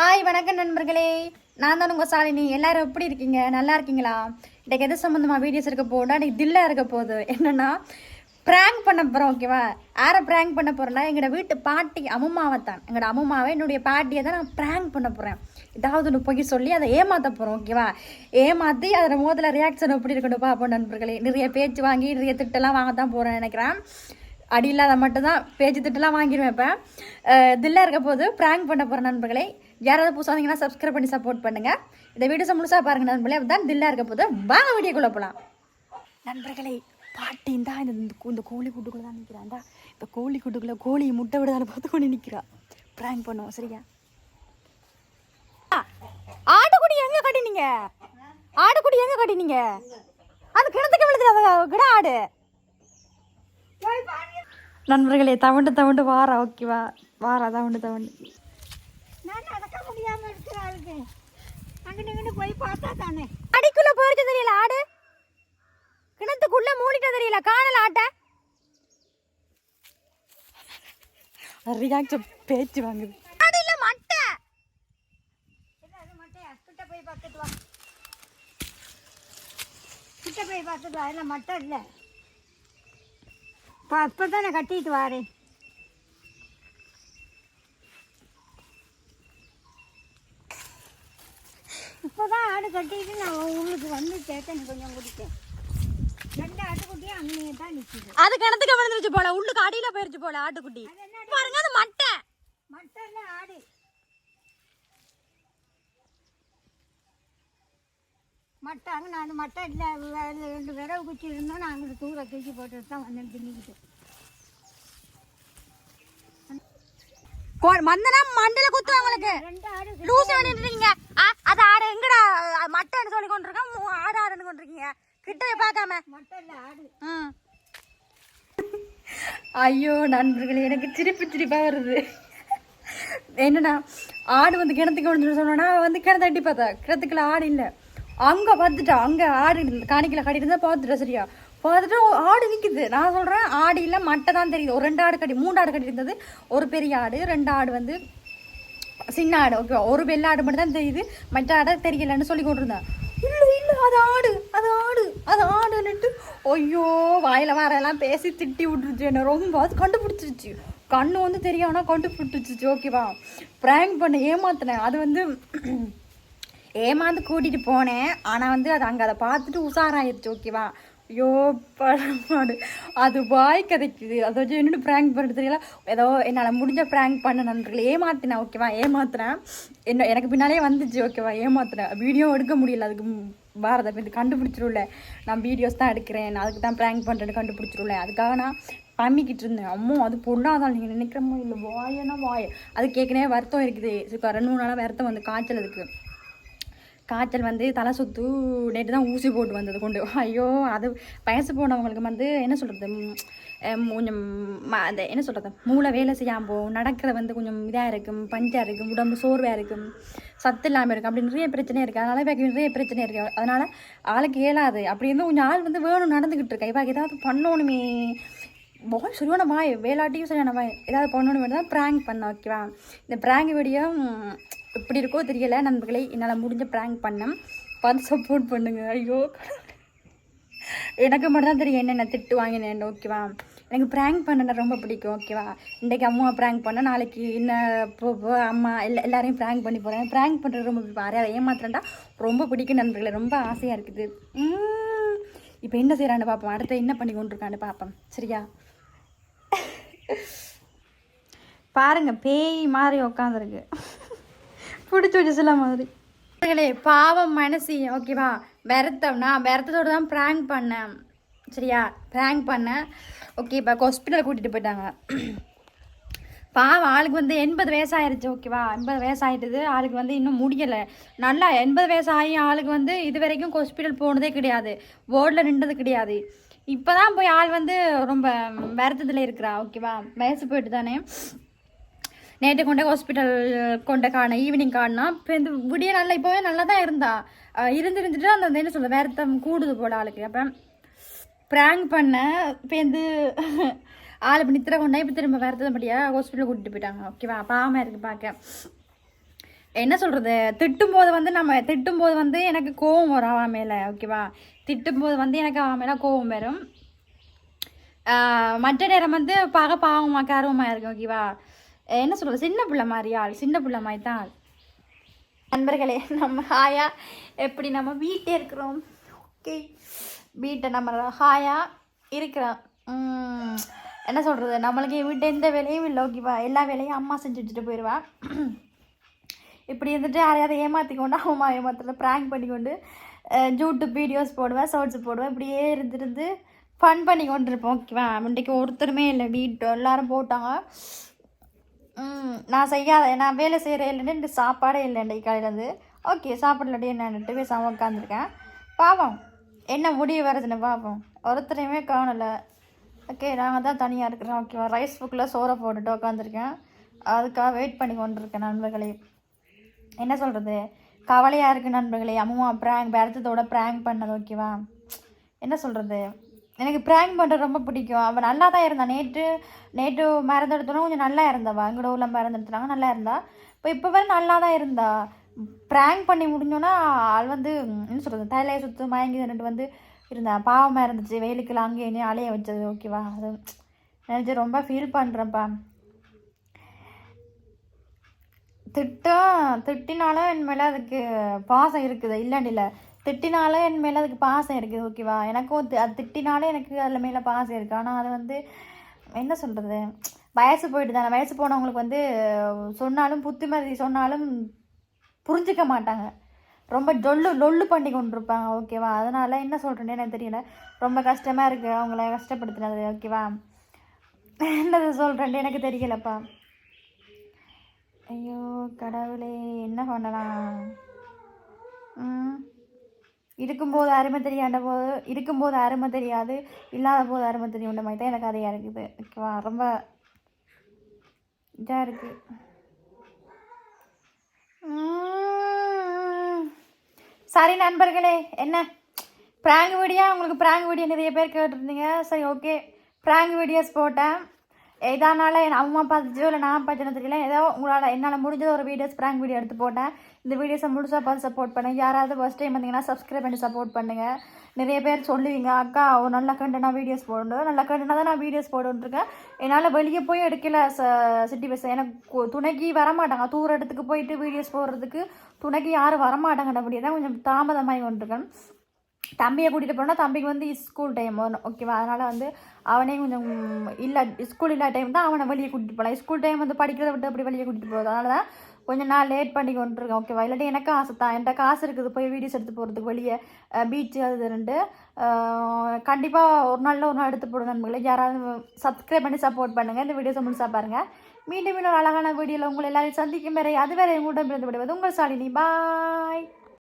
Hi வணக்கம் நண்பர்களே. நான் தான் உங்கள் சாலினி. எல்லாரும் எப்படி இருக்கீங்க? நல்லா இருக்கீங்களா? இன்றைக்கு எது சம்மந்தமாக வீடியோஸ் இருக்க போனால் இன்றைக்கி தில்லாக இருக்க போகுது. என்னென்னா ப்ராங்க் பண்ண போகிறோம் ஓகேவா யாரை ப்ராங்க் பண்ண போகிறேன்னா எங்களோட வீட்டு பாட்டி அம்மாவை தான். எங்களோட அம்மாவை என்னுடைய பாட்டியை தான் நான் ப்ராங்க் பண்ண போகிறேன் ஏதாவது ஒன்று போய் சொல்லி அதை ஏமாற்ற போகிறோம் ஓகேவா ஏமாற்றி அதில் முதல்ல ரியாக்ஷன் எப்படி இருக்கணும் பார்ப்போம் நண்பர்களே. நிறைய பேச்சு வாங்கி நிறைய திட்டெல்லாம் வாங்க தான் போகிறேன் நினைக்கிறேன். அடி இல்லாத மட்டும்தான் பேச்சு திட்டெல்லாம் வாங்கிடுவேன் இப்போ. தில்லாக இருக்க போது ப்ராங்க் பண்ண போகிற நண்பர்களே. யாராவது புதுசாக வந்தீங்கன்னா சப்ஸ்கிரைப் பண்ணி சப்போர்ட் பண்ணுங்கள் இந்த வீடியோஸை முழுசாக பாருங்க நண்பர்களே. தான் தில்லாக இருக்க போது. வாங்க வீடியோக்குள்ளே போகலாம் நண்பர்களே பாட்டின் தான் இந்த இந்த கோழி கூட்டுக்குள்ளே தான் நிற்கிறான்டா இப்போ கோழி கூட்டுக்குள்ளே கோழி முட்டை விடாத பார்த்து கொண்டு நிற்கிறா ப்ராங்க் பண்ணுவோம் சரியா? ஆ, ஆட்டுக்குடி எங்கே கட்டினீங்க? ஆட்டுக்குடி எங்கே கட்டினீங்க? அது கிணத்துக்கு விழுதுல கிட ஆடு. நண்பர்களே தவண்டு தவண்டு வாரா ஓகேவா? வாரா தவண்டு தவண்டு நான் நடக்க முடியாம இருக்கிற ஆளுக்கு அங்கிட்டு போய் பார்த்தா தானே? அடிக்குள்ள போயிருக்கு தெரியல ஆடு. கிணத்துக்குள்ள மூடிட்ட தெரியல காணல ஆட்ட. ரியாக்ஷன் பேச்சு வாங்குது. இல்ல மட்டை. அது மட்டும் கிட்ட போய் பார்த்துட்டு வா. கிட்ட போய் பார்த்துட்டு வா இல்லை மட்டும் இல்லை. இப்போ இப்போ தானே கட்டிட்டு வாரேன் இப்போதான் ஆடு கட்டிட்டு நான் உங்களுக்கு வந்து சேத்தன் கொஞ்சம் குடித்தேன் ரெண்டு ஆட்டுக்குட்டியும் அங்கேயே தான் நிற்கிது அது கிணத்துக்கு விழுந்துருச்சு போல உள்ளுக்கு அடியில போயிருச்சு போல ஆட்டுக்குட்டி. பாருங்க அது மட்டை. மட்டும் இல்லை ஆடு. மட்டை அங்கே நான் மட்டை இல்லை ரெண்டு விரவு குச்சி இருந்தோம் நான் அங்கே தூர தூக்கி போட்டுட்டு தான் வந்து தின்னிக்கிட்டு மந்தனா மண்டல குத்து உங்களுக்கு ஆடு லூசு அது ஆடு எங்கடா மட்டன் சொல்லி கொண்டிருக்கேன் மூ- ஆடு ஆடுன்னு கொண்டிருக்கீங்க. கிட்ட பார்க்காம. ஐயோ நண்பர்களே எனக்கு சிரிப்பு சிரிப்பா வருது. என்னன்னா ஆடு வந்து கிணத்துக்கு விழுந்துட்டு சொன்னா வந்து கிணத்து அட்டி பார்த்தா. கிணத்துக்குள்ள ஆடு இல்லை. அங்க பார்த்துட்டா அங்க ஆடு காணிக்கல கட்டிட்டு இருந்தா பார்த்துட்டா சரியா? பார்த்துட்டு ஆடு நிற்கிது நான் சொல்கிறேன் ஆடு இல்லை மட்டை தான் தெரியுது. ஒரு ரெண்டு ஆடு கட்டி மூணு ஆடு கட்டி இருந்தது. ஒரு பெரிய ஆடு ரெண்டு ஆடு வந்து சின்ன ஆடு. ஓகே ஒரு வெள்ளை ஆடு மட்டும் தான் தெரியுது. மற்ற ஆடை தெரியலன்னு சொல்லி கொண்டிருந்தேன். இல்லை இல்லை அது ஆடு அது ஆடு அது ஆடுன்னுட்டு ஐயோ வாயில் வரையெல்லாம் பேசி திட்டி விட்டுருச்சு என்ன. ரொம்ப அது கண்டுபிடிச்சிருச்சு. கண்ணு வந்து தெரியாமனா கண்டுபிடிச்சிருச்சு. ஓகேவா? ப்ராங்க் பண்ண ஏமாத்தினேன். அது வந்து ஏமாந்து கூட்டிகிட்டு போனேன். ஆனால் வந்து அது அங்கே அதை பார்த்துட்டு உஷாராயிருச்சு. ஓகேவா? ஐயோ பழமாடு அது வாய் கதைக்குது. அதை வச்சு என்னென்னு ப்ராங்க் பண்ணுறது தெரியல. ஏதோ என்னால் முடிஞ்ச ப்ராங்க் பண்ண நண்பர்கள் ஏமாத்தினேன் ஓகேவா ஏமாத்துறேன் என்ன எனக்கு பின்னாலே வந்துச்சு ஓகேவா ஏமாத்துறேன் வீடியோ எடுக்க முடியல. அதுக்கு பாரத இது கண்டுபிடிச்சிரும்ல. நான் வீடியோஸ் தான் எடுக்கிறேன். நான் அதுக்கு தான் ப்ராங்க் பண்ணுறேன்னு கண்டுபிடிச்சிரும்ல. அதுக்காக நான் பம்மிக்கிட்டு இருந்தேன். அம்மோ அது பொண்ணாதான். நீங்கள் நினைக்கிறமோ இல்லை வாயனா வாய். அது கேட்கனே வருத்தம் இருக்குது. ரெண்டு மூணு நாளாக வருத்தம் வந்து காய்ச்சல் இருக்குது காய்ச்சல் வந்து தலை சுத்து நேற்று தான் ஊசி போட்டு வந்தது கொண்டு. ஐயோ அது வயசு போனவங்களுக்கு வந்து என்ன சொல்கிறது கொஞ்சம் அந்த என்ன சொல்கிறது மூளை வேலை செய்யாமல் போகும். நடக்கிற வந்து கொஞ்சம் இதாக இருக்கும் பஞ்சாக இருக்கும் உடம்பு சோர்வாக இருக்கும் சத்து இல்லாமல் இருக்கும் அப்படி நிறைய பிரச்சனை இருக்குது அதனால இவக்கு நிறைய பிரச்சனை இருக்குது அதனால் ஆளுக்கு இயலாது. அப்படி இருந்தும் கொஞ்சம் ஆள் வந்து வேணும் நடந்துக்கிட்டு இருக்கா. இவங்க ஏதாவது பண்ணணுமே. பாய் சரியான வாய் வேலாட்டியும் சரியான வாய். ஏதாவது பண்ணணும் தான் ப்ராங்க் பண்ண ஓகேவா இந்த ப்ராங்க் வீடியோ எப்படி இருக்கோ தெரியலை. நண்பர்களை என்னால் முடிஞ்ச ப்ராங்க் பண்ணேன். பார்த்து சப்போர்ட் பண்ணுங்கள் ஐயோ எனக்கு மட்டும் தான் தெரியும் என்னென்ன திட்டு வாங்கினேன் ஓகேவா எனக்கு ப்ராங்க் பண்ண ரொம்ப பிடிக்கும் ஓகேவா இன்றைக்கி அம்மா ப்ராங்க் பண்ண நாளைக்கு என்ன போ அம்மா எல்லா எல்லாரையும் ப்ராங்க் பண்ணி போகிறேன் ப்ராங்க் பண்ணுறது ரொம்ப பிடிக்கும். யாரையாவது ஏமாத்துறேன்டா? ரொம்ப பிடிக்கும் நண்பர்களே. ரொம்ப ஆசையாக இருக்குது. இப்போ என்ன செய்கிறான்னு பார்ப்போம் அடுத்த என்ன பண்ணி கொண்டிருக்கான்னு பார்ப்போம் சரியா? பாருங்கள் பேய் மாதிரி உட்காந்துருக்கு பிடிச்சி வச்சு சில மாதிரி பாவம் மனசி. ஓகேவா விரத்தம்னா நான் விரத்தத்தோடு தான் ப்ராங்க் பண்ணேன். சரியா? ப்ராங்க் பண்ணேன். ஓகே இப்போ ஹாஸ்பிட்டல் கூட்டிகிட்டு போயிட்டாங்க. பாவம் ஆளுக்கு வந்து எண்பது வயசாயிருச்சு. ஓகேவா எண்பது வயசாயிட்டுது. ஆளுக்கு வந்து இன்னும் முடியலை. நல்லா எண்பது வயசு ஆகி ஆளுக்கு வந்து இது வரைக்கும் ஹாஸ்பிட்டல் போனதே கிடையாது. வார்டில் நின்றது கிடையாது. இப்போ தான் போய் ஆள் வந்து ரொம்ப வருத்தத்தில் இருக்கிறா. ஓகேவா வயசு போயிட்டு தானே நேற்று கொண்ட ஹாஸ்பிட்டல் கொண்ட காண ஈவினிங் காணா இப்போ இந்த விடிய நல்லா இப்போவே நல்லா தான் இருந்தா இருந்து இருந்துட்டு அந்த என்ன சொல்ல வேறத்தம் கூடுது போல ஆளுக்கு. அப்போ ப்ராங்க் பண்ணேன் இப்போ இந்த ஆள் இப்போ நித்திர கொண்டா இப்போ திரும்ப வருத்தப்படியா ஹாஸ்பிட்டல் கூட்டிட்டு போயிட்டாங்க. ஓகேவா பாவமாக இருக்குது பார்க்க. என்ன சொல்கிறது திட்டும் போது வந்து நம்ம திட்டும் போது வந்து எனக்கு கோவம் வரும் அவன் மேலே. ஓகேவா திட்டும் போது வந்து எனக்கு அவன் மேலே கோவம் வரும். மற்ற நேரம் வந்து பார்க்க பாவமாக கருவமாக இருக்கும். ஓகேவா என்ன சொல்கிறது சின்ன பிள்ளை மாதிரி ஆள் சின்ன பிள்ளை மாதிரி தான் ஆள். நண்பர்களே நம்ம ஹாயா எப்படி நம்ம வீட்டே இருக்கிறோம்? ஓகே. வீட்டை நம்ம ஹாயா இருக்கிறோம். என்ன சொல்கிறது நம்மளுக்கு வீட்டை எந்த வேலையும் இல்லை. ஓகேவா எல்லா வேலையும் அம்மா செஞ்சு வச்சுட்டு போயிடுவா இப்படி இருந்துட்டு யாரையாவது ஏமாற்றி கொண்டு அம்மா ஏமாத்துல ப்ராங்க் பண்ணி கொண்டு யூடியூப் வீடியோஸ் போடுவேன் ஷார்ட்ஸ் போடுவேன் இப்படியே இருந்துருந்து ஃபன் பண்ணி கொண்டு இருப்போம் ஓகேவா? இன்றைக்கு ஒருத்தருமே இல்லை. வீட்டு எல்லோரும் போட்டாங்க. நான் செய்யாத நான் வேலை செய்கிற இல்லைன்னு சாப்பாடே இல்லை இன்றைக்கு காலையிலேருந்து. ஓகே சாப்பாடு இல்லாட்டி என்னன்ட்டு பேசாமல் உட்காந்துருக்கேன். பாவம் என்ன முடிவு வருதுன்னு பார்ப்போம் ஒருத்தரையுமே காணலை. ஓகே நாங்கள் தான் தனியாக இருக்கிறோம் ஓகேவா ரைஸ் புக்கில் சோறை போட்டுட்டு உட்காந்துருக்கேன். அதுக்காக வெயிட் பண்ணி கொண்டிருக்கேன் நண்பர்களே. என்ன சொல்கிறது கவலையாக இருக்குது நண்பர்களே. அம்மா ப்ராங்க் பேரத்தோட ப்ராங்க் பண்ணது ஓகேவா? என்ன சொல்கிறது எனக்கு ப்ராங்க் பண்ணுறது ரொம்ப பிடிக்கும். அவள் நல்லா தான் இருந்தாள் நேற்று நேற்று மருந்து எடுத்தோன்னா கொஞ்சம் நல்லா இருந்தாவா. எங்களோட ஊரில் மருந்து எடுத்துனாங்க நல்லா இருந்தா. இப்போ இப்போ வரை நல்லா தான் இருந்தா. ப்ராங்க் பண்ணி முடிஞ்சோன்னா அவள் வந்து என்ன சொல்கிறது தலையை சுற்று மயங்கி நின்றுட்டு வந்து இருந்தா. பாவமாக இருந்துச்சு. வெயிலுக்குலாம் அங்கேயே இங்கேயும் அலைய வச்சது. ஓகேவா அது நினச்சி ரொம்ப ஃபீல் பண்ணுறேன்ப்பா திட்டம் திட்டினாலும் என் மேலே அதுக்கு பாசம் இருக்குது. இல்லைன்னு இல்லை. திட்டினாலும் என் மேலே அதுக்கு பாசம் இருக்குது ஓகேவா எனக்கும் அது திட்டினாலும் எனக்கு அதில் மேலே பாசம் இருக்குது ஆனால் அது வந்து என்ன சொல்கிறது வயசு போயிட்டு தானே வயசு போனவங்களுக்கு வந்து சொன்னாலும் புத்திமதி சொன்னாலும் புரிஞ்சுக்க மாட்டாங்க. ரொம்ப டொல்லு லொல்லு பண்ணி கொண்டிருப்பாங்க ஓகேவா அதனால் என்ன சொல்கிறேன்னு எனக்கு தெரியல. ரொம்ப கஷ்டமாக இருக்குது அவங்கள கஷ்டப்படுத்துனது ஓகேவா என்னது சொல்கிறேன் எனக்கு தெரியலப்பா. ஐயோ கடவுளே என்ன பண்ணலாம்? ம்? இருக்கும்போது அருமை தெரியாத போது இருக்கும்போது அருமை தெரியாது இல்லாத போது அருமை தெரியுன்ற மாதிரி தான் எனக்கு அதையாக இருக்குது. ஓகேவா ரொம்ப இதாக இருக்குது சரி நண்பர்களே என்ன? ப்ராங்க் வீடியோ உங்களுக்கு ப்ராங்க் வீடியோ நிறைய பேர் கேட்டிருந்தீங்க. சரி ஓகே ப்ராங்க் வீடியோஸ் போட்டேன். எதானால என் அம்மா பார்த்துச்சோ இல்லை நான் பார்த்தேன்னு தெரியல. ஏதோ உங்களால் என்னால் முடிஞ்ச ஒரு வீடியோஸ் ப்ராங்க் வீடியோ எடுத்து போட்டேன். இந்த வீடியோஸை முழுசாக பார்த்து சப்போர்ட் பண்ணேன் யாராவது ஃபஸ்ட் டைம் வந்தீங்கன்னா சப்ஸ்கிரைப் பண்ணி சப்போர்ட் பண்ணுங்கள் நிறைய பேர் சொல்லுவீங்க அக்கா ஒரு நல்ல கண்டனா வீடியோஸ் போடணும். நல்ல கண்டனா தான் நான் வீடியோஸ் போட்டுருக்கேன் என்னால் வெளியே போய் எடுக்கல ச சிட்டி பஸ் எனக்கு துணைக்கு வரமாட்டாங்க. தூர இடத்துக்கு போயிட்டு வீடியோஸ் போடுறதுக்கு துணைக்கு யாரும் வரமாட்டாங்க அப்படியே தான் கொஞ்சம் தாமதமாகி கொண்டிருக்கேன். தம்பியை கூட்டிகிட்டு போனால் தம்பிக்கு வந்து ஸ்கூல் டைம் வரும் ஓகேவா அதனால் வந்து அவனே கொஞ்சம் இல்லை ஸ்கூல் இல்லாத டைம் தான் அவனை வெளியே கூட்டிகிட்டு போகலாம் ஸ்கூல் டைம் வந்து படிக்கிறத விட்டு அப்படி வெளியே கூட்டிகிட்டு போகுது அதனால தான் கொஞ்சம் நான் லேட் பண்ணி கொண்டிருக்கேன் ஓகேவா இல்லாட்டி எனக்கு ஆசை தான். என்கிட்ட காசு இருக்குது போய் வீடியோஸ் எடுத்து போகிறதுக்கு வெளியே பீச்சு அது ரெண்டு. கண்டிப்பாக ஒரு நாளில் ஒரு நாள் எடுத்து போடுங்க நண்பர்களே. யாராவது சப்ஸ்கிரைப் பண்ணி சப்போர்ட் பண்ணுங்கள் இந்த வீடியோஸை முழுசாக பாருங்கள் மீண்டும் இன்னொரு அழகான வீடியோவில் உங்களை எல்லாரையும் சந்திக்கும் வரை அது வரை உங்களிடம் இருந்து விடுவது உங்கள் சாலினி. பாய்